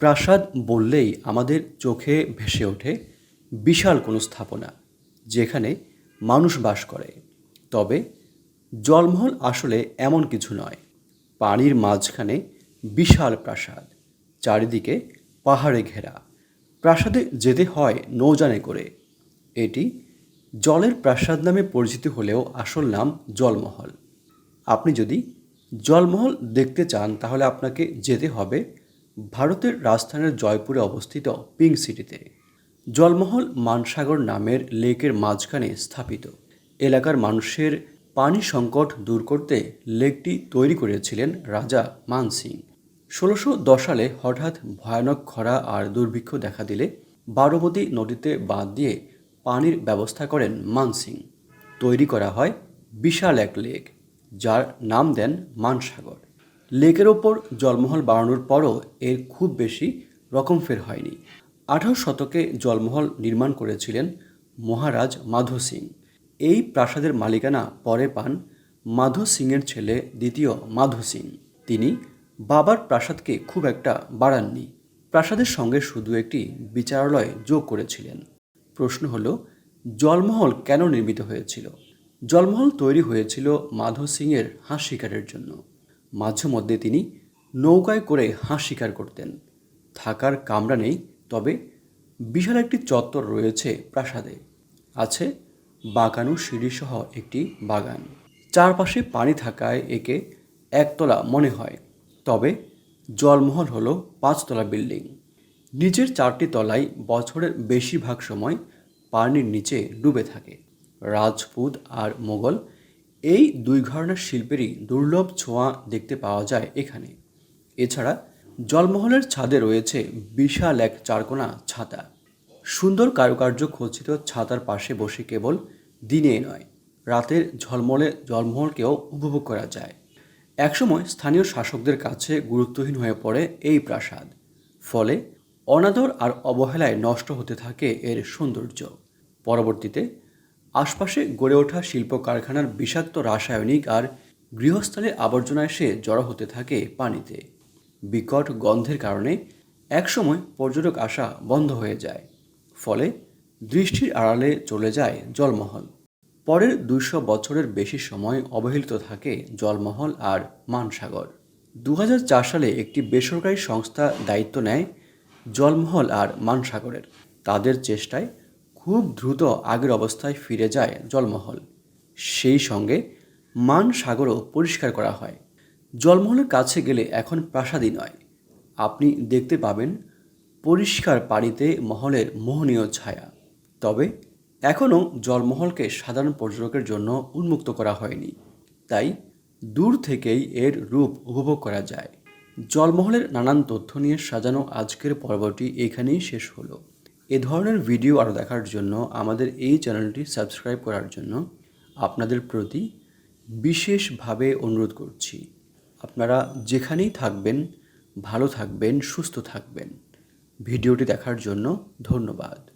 প্রাসাদ বললেই আমাদের চোখে ভেসে ওঠে বিশাল কোনো স্থাপনা, যেখানে মানুষ বাস করে। তবে জলমহল আসলে এমন কিছু নয়। পানির মাঝখানে বিশাল প্রাসাদ, চারিদিকে পাহাড়ে ঘেরা। প্রাসাদে যেতে হয় নৌযানে করে। এটি জলের প্রাসাদ নামে পরিচিত হলেও আসল নাম জলমহল। আপনি যদি জলমহল দেখতে চান, তাহলে আপনাকে যেতে হবে ভারতের রাজস্থানের জয়পুরে অবস্থিত পিঙ্ক সিটিতে জলমহল মানসাগর নামের লেকের মাঝখানে স্থাপিত। এলাকার মানুষের পানি সংকট দূর করতে লেকটি তৈরি করেছিলেন রাজা মান সিং। ষোলোশো দশ সালে হঠাৎ ভয়ানক খরা আর দুর্ভিক্ষ দেখা দিলে বারবতী নদীতে বাঁধ দিয়ে পানির ব্যবস্থা করেন মানসিং তৈরি করা হয় বিশাল এক লেক, যার নাম দেন মানসাগর। লেকের ওপর জলমহল বাড়ানোর পরও এর খুব বেশি রকম ফের হয়নি। আঠারো শতকে জলমহল নির্মাণ করেছিলেন মহারাজ মাধো সিং। এই প্রাসাদের মালিকানা পরে পান মাধো সিংয়ের ছেলে দ্বিতীয় মাধো সিং। তিনি বাবার প্রাসাদকে খুব একটা বাড়াননি। প্রাসাদের সঙ্গে শুধু একটি বিচারালয় যোগ করেছিলেন। প্রশ্ন হল, জলমহল কেন নির্মিত হয়েছিল? জলমহল তৈরি হয়েছিল মাধো সিংয়ের হাঁস শিকারের জন্য। মাঝে মধ্যে তিনি নৌকায় করে হাঁস শিকার করতেন। থাকার কামরা নেই, তবে বিশাল একটি চত্বর রয়েছে প্রাসাদে। আছে বাগানো সিঁড়িসহ একটি বাগান। চারপাশে পানি থাকায় একে একতলা মনে হয়, তবে জলমহল হলো পাঁচতলা বিল্ডিং। নিচের চারটি তলায় বছরের বেশিরভাগ সময় পানির নিচে ডুবে থাকে। রাজপুত আর মোগল এই দুই ঘরানার শিল্পেরই দুর্লভ ছোঁয়া দেখতে পাওয়া যায় এখানে। এছাড়া জলমহলের ছাদে রয়েছে বিশাল এক চারকোনা ছাতা। সুন্দর কারুকার্য খচিত ছাতার পাশে বসে কেবল দিনে নয়, রাতের ঝলমলে জলমহলকেও উপভোগ করা যায়। একসময় স্থানীয় শাসকদের কাছে গুরুত্বহীন হয়ে পড়ে এই প্রাসাদ। ফলে অনাদর আর অবহেলায় নষ্ট হতে থাকে এর সৌন্দর্য। পরবর্তীতে আশপাশে গড়ে ওঠা শিল্প কারখানার বিষাক্ত রাসায়নিক আর গৃহস্থানের আবর্জনা এসে জড়ো হতে থাকে পানিতে। বিকট গন্ধের কারণে একসময় পর্যটক আসা বন্ধ হয়ে যায়। ফলে দৃষ্টির আড়ালে চলে যায় জলমহল। পরের দুইশো বছরের বেশি সময় অবহেলিত থাকে জলমহল আর মানসাগর। দু হাজার চার সালে একটি বেসরকারি সংস্থা দায়িত্ব নেয় জলমহল আর মানসাগরের। তাদের চেষ্টায় খুব দ্রুত আগের অবস্থায় ফিরে যায় জলমহল। সেই সঙ্গে মান সাগরও পরিষ্কার করা হয়। জলমহলের কাছে গেলে এখন প্রাসাদই নয়। আপনি দেখতে পাবেন পরিষ্কার পানিতে মহলের মোহনীয় ছায়া। তবে এখনও জলমহলকে সাধারণ পর্যটকের জন্য উন্মুক্ত করা হয়নি। তাই দূর থেকেই এর রূপ উপভোগ করা যায়। জলমহলের নানান তথ্য নিয়ে সাজানো আজকের পর্বটি এখানেই শেষ হলো। এ ধরনের ভিডিও আরও দেখার জন্য আমাদের এই চ্যানেলটি সাবস্ক্রাইব করার জন্য আপনাদের প্রতি বিশেষভাবে অনুরোধ করছি। আপনারা যেখানেই থাকবেন, ভালো থাকবেন, সুস্থ থাকবেন। ভিডিওটি দেখার জন্য ধন্যবাদ।